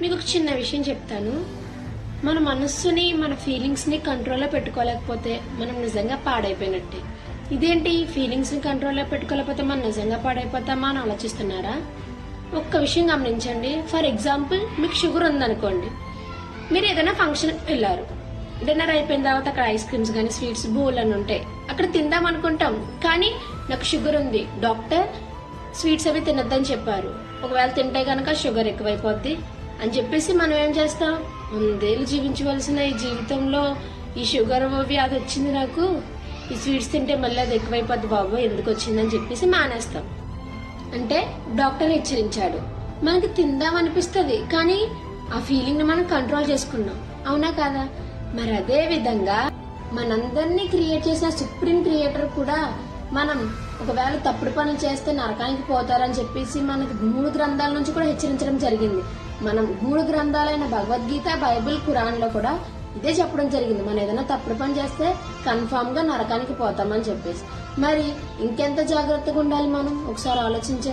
మీకు ఒక చిన్న విషయం చెప్తాను. మన మనస్సుని మన ఫీలింగ్స్ని కంట్రోల్లో పెట్టుకోలేకపోతే మనం నిజంగా పాడైపోయినట్టే. ఇదేంటి? ఫీలింగ్స్ని కంట్రోల్లో పెట్టుకోలేకపోతే మనం నిజంగా పాడైపోతామా అని ఆలోచిస్తున్నారా? ఒక్క విషయం గమనించండి. ఫర్ ఎగ్జాంపుల్ మీకు షుగర్ ఉందనుకోండి. మీరు ఏదైనా ఫంక్షన్ వెళ్ళారు. డిన్నర్ అయిపోయిన తర్వాత అక్కడ ఐస్ క్రీమ్స్ కానీ స్వీట్స్ బోల్ అని ఉంటాయి అక్కడ తిందాం అనుకుంటాం. కానీ నాకు షుగర్ ఉంది. డాక్టర్ స్వీట్స్ అవి తినొద్దని చెప్పారు. ఒకవేళ తింటే కనుక షుగర్ ఎక్కువైపోద్ది. అని చెప్పేసి మనం ఏం చేస్తాం? వందేళ్ళు జీవించవలసిన ఈ జీవితంలో ఈ షుగర్ వ్యాధి వచ్చింది నాకు. ఈ స్వీట్స్ తింటే మళ్ళీ అది ఎక్కువైపోద్ది బాబు ఎందుకు వచ్చిందని చెప్పేసి మానేస్తాం. అంటే డాక్టర్ హెచ్చరించాడు. మనకి తిందాం అనిపిస్తుంది కానీ ఆ ఫీలింగ్ని మనం కంట్రోల్ చేసుకున్నాం. అవునా కాదా? మరి అదే విధంగా మనందరినీ క్రియేట్ చేసిన సుప్రీం క్రియేటర్ కూడా మనం ఒకవేళ తప్పుడు పనులు చేస్తే నరకానికి పోతారని చెప్పేసి మనకి మూడు గ్రంథాల నుంచి కూడా హెచ్చరించడం జరిగింది. మనం మూడు గ్రంథాలైన భగవద్గీత బైబిల్ ఖురాన్లో కూడా ఇదే చెప్పడం జరిగింది. మనం ఏదైనా తప్పుడు పని చేస్తే కన్ఫామ్గా నరకానికి పోతామని చెప్పేసి. మరి ఇంకెంత జాగ్రత్తగా ఉండాలి మనం? ఒకసారి ఆలోచించండి.